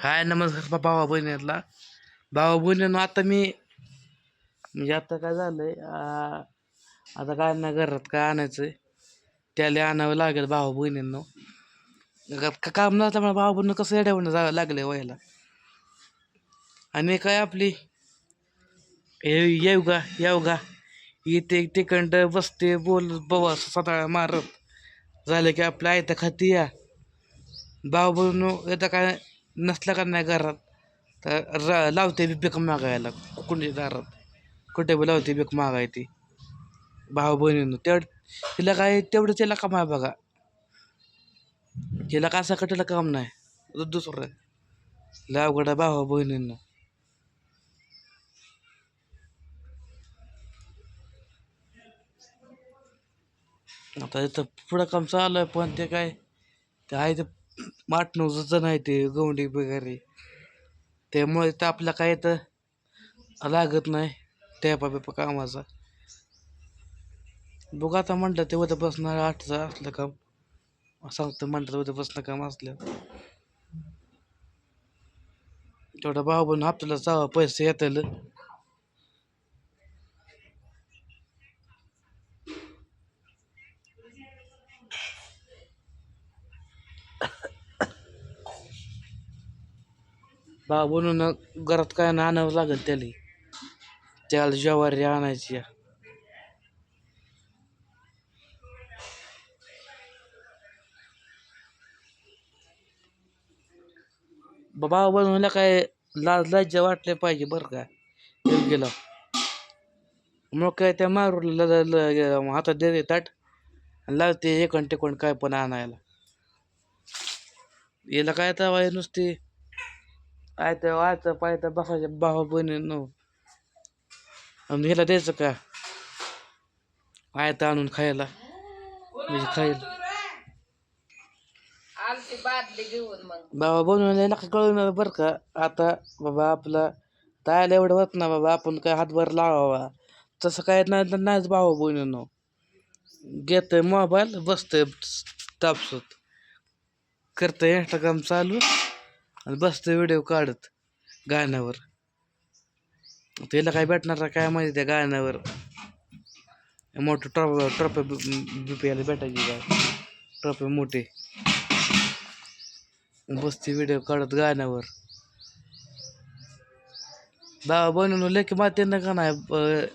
हाय नमस्कार भावा बहिणीला भावा बहिणीनं आता मी म्हणजे आता काय झालंय आहे आता काय ना घरात काय आणायचंय त्याला आणावं लागेल भावा बहिणींनो. घरात का काम नसल्यामुळे भावा बहिणी कसं येड्यावरून जावं लागले व्हायला. आणि काय आपली हे येऊ गा येऊ गा इथे तिकंड बसते बोल बवा सताळा मारत. झालं की आपल्या आयतं खाती या. भाऊ बहिणू येतं काय नसल्या का नाही घरात. तर र लावते बी पीक मागायला. कुणी दारात. कुठे बी लावते पीक मागायती भाऊ बहिणीनं तेवढं तिला काय तेवढं तिला काम आहे बघा. तिला का कटेला काम नाही. दुसरं लावगडा अवघड आहे भाऊ बहिणींनो आता इथं पुढं काम चालू आहे पण ते काय ते आहे ते माटणं नाही ते गवंडी वगैरे त्यामुळे तर आपल्या काय तर लागत नाही टॅपा बिपा कामाचा. बघ आता म्हटलं ते उद्या बसणार आठचं असलं काम. सांगतं म्हटलं उद्या बसणं काम असलं. तेवढा भाऊ बनून हप्त्याला जावा पैसे येतील. बा बनून घरात काय ना आणावं लागेल त्याला. त्याला ज्वारी आणायची. बाबा बनवल्या काय लाज लाज वाटले पाहिजे बरं का? येऊन गेलं. मग काय त्या मारूला ल- हातात देते ताट. आणि लावते एकण कोण काय पण आणायला. याला काय तर नुसती आय तर वायचं पाय तर बसायचे भावा बहिणीनं ह्याला द्यायचं का आयतं आणून खायला म्हणजे खायला बाबा बनवायला का कळणार बरं का आता बाबा आपला तायला एवढं होत ना बाबा आपण काय हातभर लावावा तसं काय नाही तर नाहीच भावा बहिणीनं घेतोय मोबाईल बसतोय तापसत करतोय इंस्टाग्राम चालू आणि बसतो व्हिडिओ काढत गाण्यावर. त्याला काय भेटणार काय माहिती त्या गाण्यावर? मोठं ट्रॉफ ट्रॉफी बीपी भेटायची काय ट्रॉफी मोठी. बसते व्हिडिओ काढत गाण्यावर. बाबा लेखी माती ना का नाही?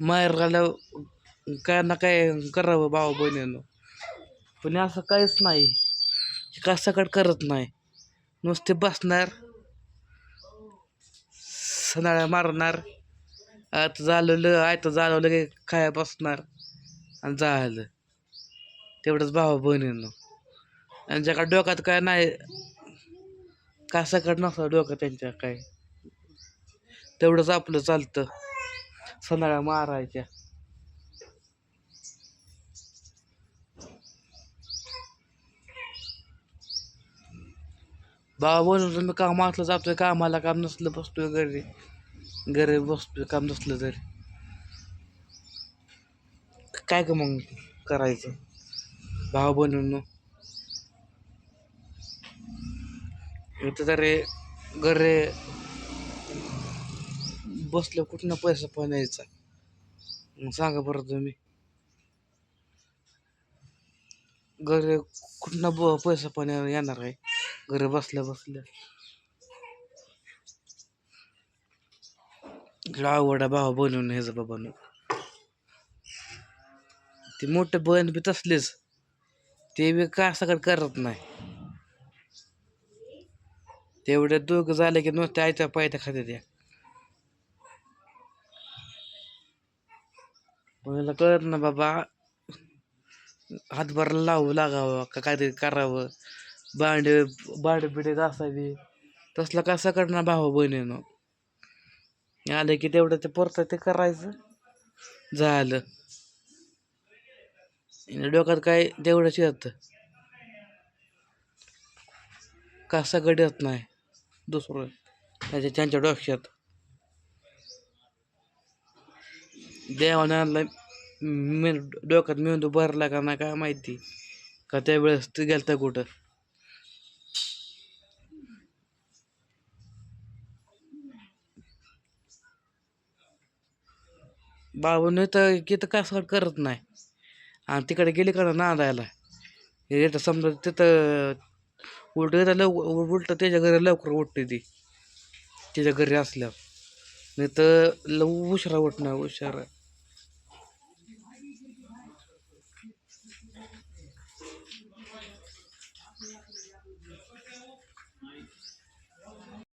माहेर घाल्या काय ना काय करावं भावा बहिणीनं. पण असं काहीच नाही. हे काय करत नाही. नुसते बसणार सनाळ्या मारणार आता झालं आयतं झालं की खाया बसणार आणि झालं. तेवढंच भावा बहिणीनं आणि ज्याका डोक्यात काय नाही का सकट नसतं डोकं त्यांच्या काय. तेवढंच आपलं चालतं. संध्याकाळ मारायच्या. बाबा बनवतो मी काम असलं जातोय? कामाला काम नसलं बसतोय घरी. घरी बसतोय काम नसलं तरी. काय का मग करायचं? भाव बनवून इथं तरी घरी बसलं कुठं पैसा पण यायचा मग सांगा बरं तुम्ही. घरी कुठं ब पैसा पण येणार आहे? घरी बसल्या बसल्या. आवडा भाव बनवून ह्याचं बाबानं ते मोठे बहीण बी तसलेच. ते बी का सगळं करत नाही. तेवढे दोघं झाले की नुसते आयत्या पायत्या खात्या त्या. मला कळत ना बाबा. हातभार लावू लागावं का काहीतरी करावं. भांडे भांडे बिडे घासावी तसला का करणार भावा बहिणीनं? आलं की तेवढं ते परत ते करायचं. झालं. आणि डोक्यात काय तेवढंच येतं. का सगळं येत नाही. दुसरं. त्याच्या त्यांच्या डोक्यात. देवाने आणलं मे डोक्यात मेंदू भरला का नाही काय माहिती. का त्यावेळेस ते गेलता कुठं? बाबून नाही तर तिथं कसं करत नाही. आणि तिकडे गेली का नांदायला? येतं समजा तिथं उलट येतं लव उलट त्याच्या घरी लवकर उठते ती. तिच्या घरी असल्यावर. नाही तर लव उशिरा उठणार उशिरा.